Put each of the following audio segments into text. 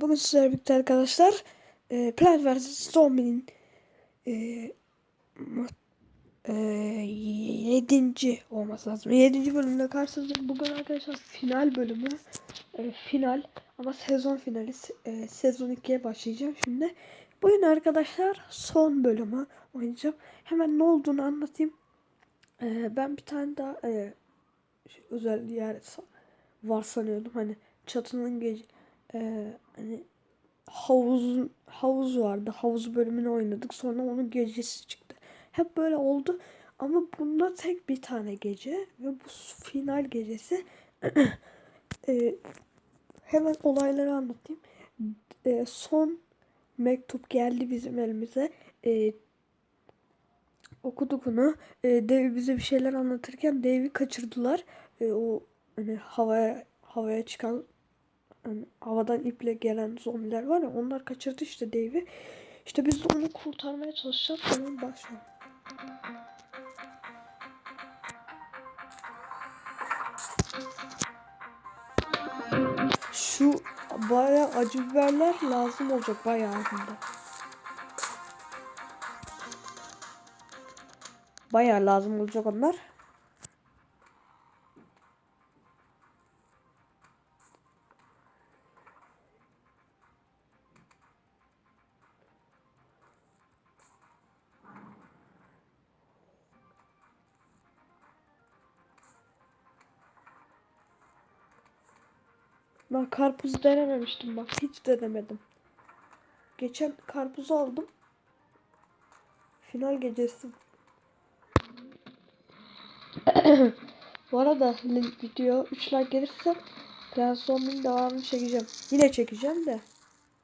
Bugün sizlerle birlikte arkadaşlar e, Plant vs Zombie'nin e, e, yedinci olması lazım. Yedinci bölümde karşınızda bugün arkadaşlar final bölümü e, final ama sezon finali e, sezon 2'ye başlayacağım şimdi. Bugün arkadaşlar son bölümü oynayacağım. Hemen ne olduğunu anlatayım. E, ben bir tane daha e, şey, özel yer var sanıyordum. Hani çatının gece e, hani havuzun havuz vardı. Havuz bölümünü oynadık. Sonra onun gecesi çıktı. Hep böyle oldu. Ama bunda tek bir tane gece ve bu final gecesi e, hemen olayları anlatayım. E, son mektup geldi bizim elimize. E, okuduk onu. E, Dev bize bir şeyler anlatırken Dev'i kaçırdılar. E, o hani havaya havaya çıkan hani havadan iple gelen zombiler var ya onlar kaçırdı işte Dave'i. İşte biz de onu kurtarmaya çalışacağız. Hemen başlayalım. Şu baya acı biberler lazım olacak bayağı de. Bayağı lazım olacak onlar. Ben karpuz denememiştim bak hiç denemedim. Geçen karpuzu aldım. Final gecesi. Bu arada video 3 like gelirse Transforming devamını çekeceğim. Yine çekeceğim de.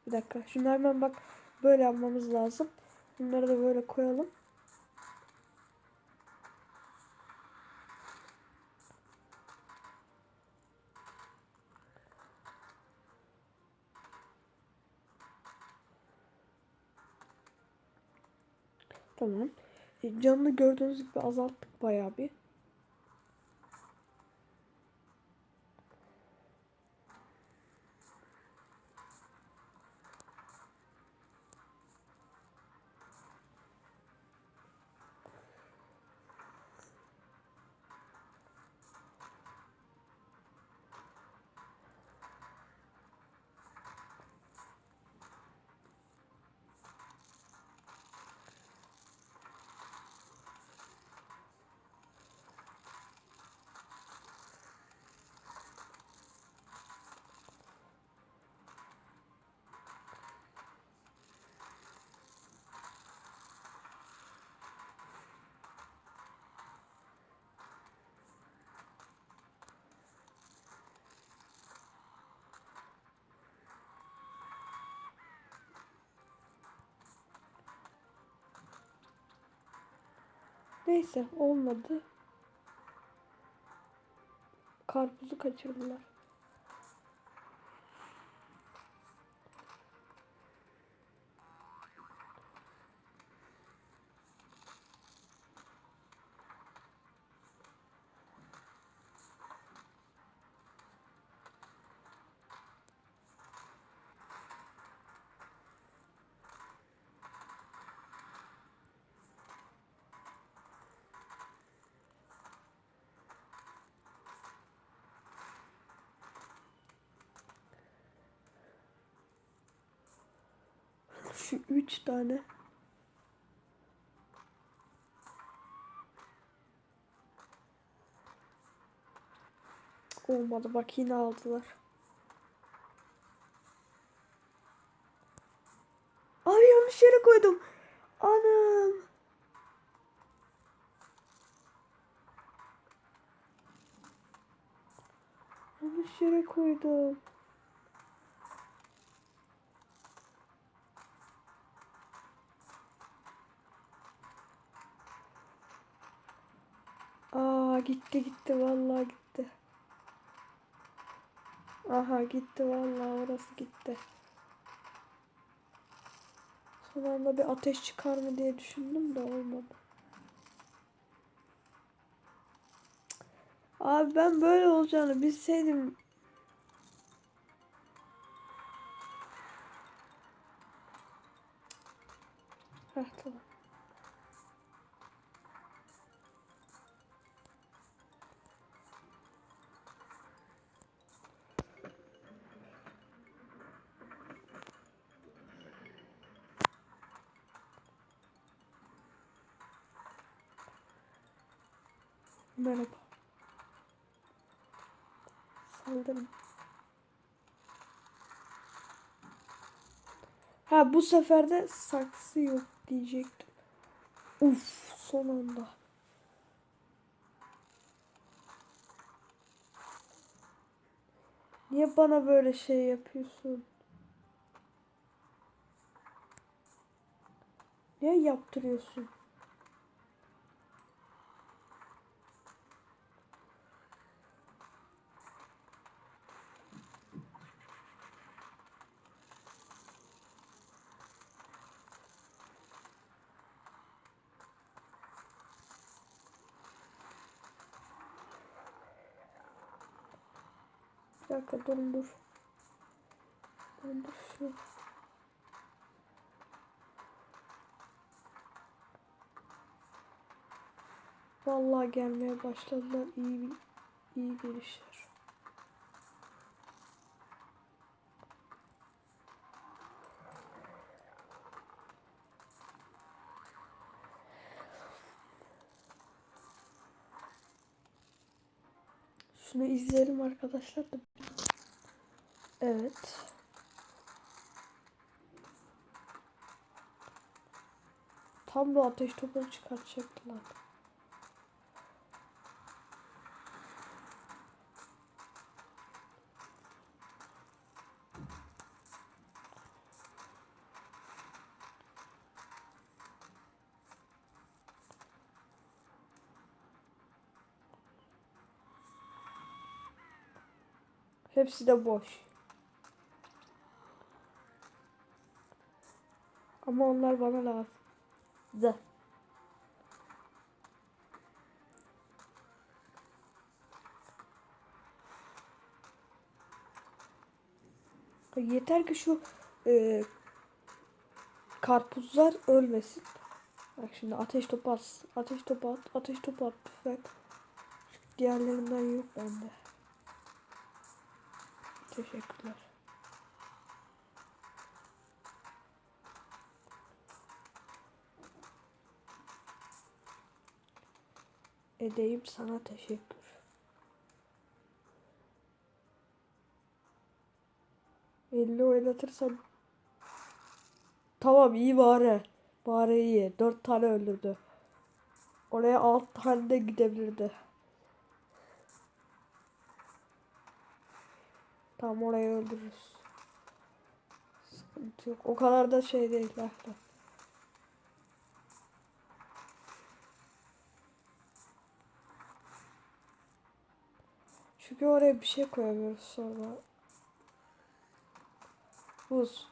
Bir dakika. Şunları hemen bak böyle yapmamız lazım. Bunları da böyle koyalım. Tamam. E, canını gördüğünüz gibi azalttık bayağı bir. Neyse olmadı. Karpuzu kaçırdılar. Şu üç tane. Olmadı bak yine aldılar. Ay yanlış yere koydum. Anam. Yanlış yere koydum. Gitti gitti vallahi gitti. Aha gitti vallahi orası gitti. Son anda bir ateş çıkar mı diye düşündüm de olmadı. Abi ben böyle olacağını bilseydim Heh, tamam. Merhaba. Saldırın. Ha bu sefer de saksı yok diyecektim. Uf son anda. Niye bana böyle şey yapıyorsun? Niye yaptırıyorsun? Bir dakika durun dur. Ben dur şu. Vallahi gelmeye başladılar. İyi iyi gelişler. Şunu izleyelim arkadaşlar da. Evet. Tam da ateş topunu çıkartacaktılar. Hepsi de boş. Ama onlar bana lazım. Da. Yeter ki şu e, karpuzlar ölmesin. Bak şimdi ateş topu at, ateş topu at, ateş topu at tüfek. Diğerlerinden yok bende. Teşekkürler. Edeyim sana teşekkür. Elli oynatırsam Tamam iyi bari. Bari iyi. Dört tane öldürdü. Oraya alt tane de gidebilirdi. Tam orayı öldürürüz. Sıkıntı yok. O kadar da şey değil. Lahla. Çünkü oraya bir şey koyamıyoruz sonra. Buz.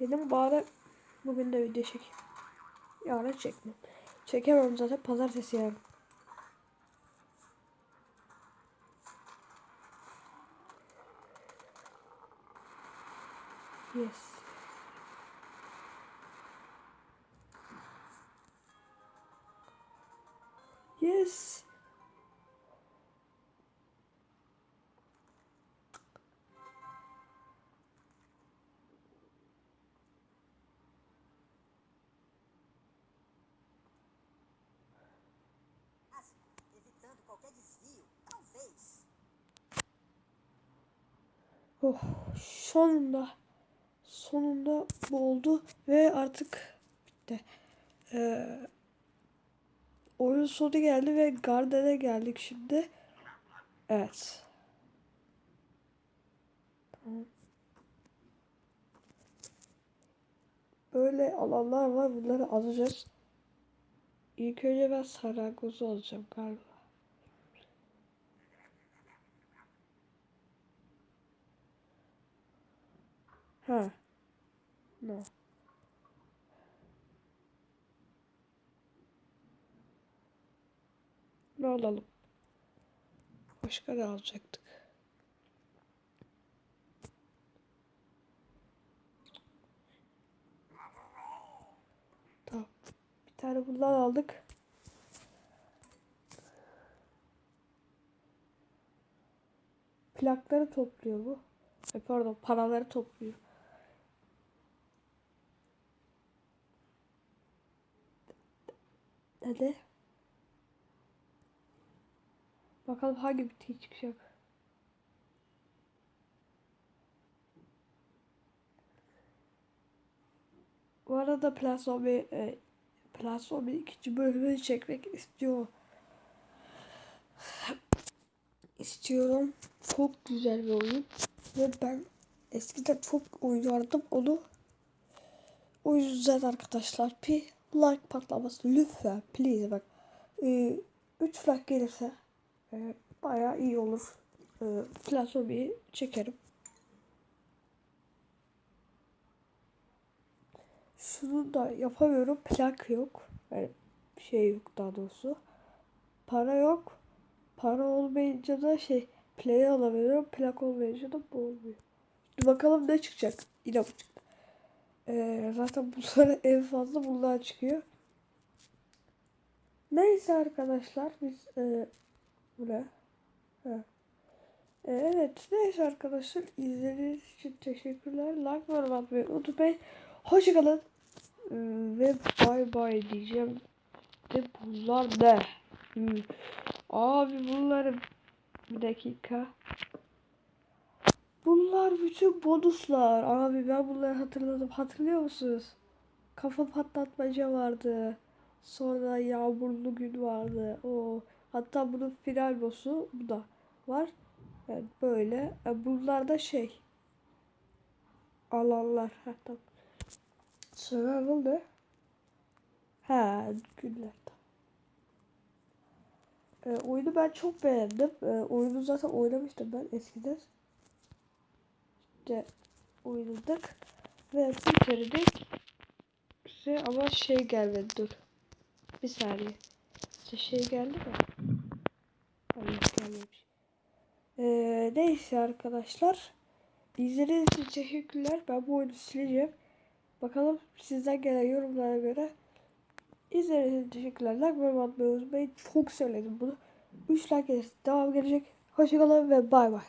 Dedim bari bugün de video çekeyim. Yarın çekmem. Çekemem zaten pazartesi yarın. Yes. Yes. Oh, sonunda sonunda bu oldu ve artık bitti. Ee, oyun sonu geldi ve Garden'e geldik şimdi. Evet. Böyle alanlar var. Bunları alacağız. İlk önce ben Saragoz'u alacağım galiba. Ha. No. Ne alalım? Başka ne alacaktık? Tamam. Bir tane bundan aldık. Plakları topluyor bu. E, pardon paraları topluyor. Hadi. Bakalım hangi bitki çıkacak. Bu arada bir e, bir ikinci bölümünü çekmek istiyor. istiyorum. Çok güzel bir oyun. Ve ben eskiden çok oynardım onu. O yüzden arkadaşlar bir like patlaması lütfen please bak. 3 like gelirse e, bayağı iyi olur. E, Platform'u çekerim. Şunu da yapamıyorum. Plak yok. Yani şey yok daha doğrusu. Para yok. Para olmayınca da şey play alamıyorum. Plak olmayınca da bu olmuyor. Bakalım ne çıkacak. Çıktı. Ee, zaten bunlara en fazla bunlar çıkıyor. Neyse arkadaşlar biz e, bu ne? Ha. E, evet neyse arkadaşlar izlediğiniz için teşekkürler. Like ve atmayı unutmayın. Hoşçakalın. Ee, ve bay bay diyeceğim. Ve bunlar ne? Hmm. Abi bunları bir dakika. Bunlar bütün bonuslar. Abi ben bunları hatırladım. Hatırlıyor musunuz? Kafa patlatmaca vardı. Sonra yağmurlu gün vardı. O hatta bunun final boss'u bu da var. Yani böyle. Yani bunlar da şey. Alanlar. Ha, tamam. Survival ne? Ha, günler. E, oyunu ben çok beğendim. E, oyunu zaten oynamıştım ben eskiden. İşte oynadık. Ve bitirdik. Size ama şey gelmedi dur. Bir saniye. Size şey geldi mi? Hayır gelmemiş. E, neyse arkadaşlar. İzlediğiniz için teşekkürler. Ben bu oyunu sileceğim. Bakalım sizden gelen yorumlara göre İzlediğiniz için teşekkürler. Like ve atmayı unutmayın. Çok söyledim bunu. 3 like gelirse devam gelecek. Hoşçakalın ve bay bay.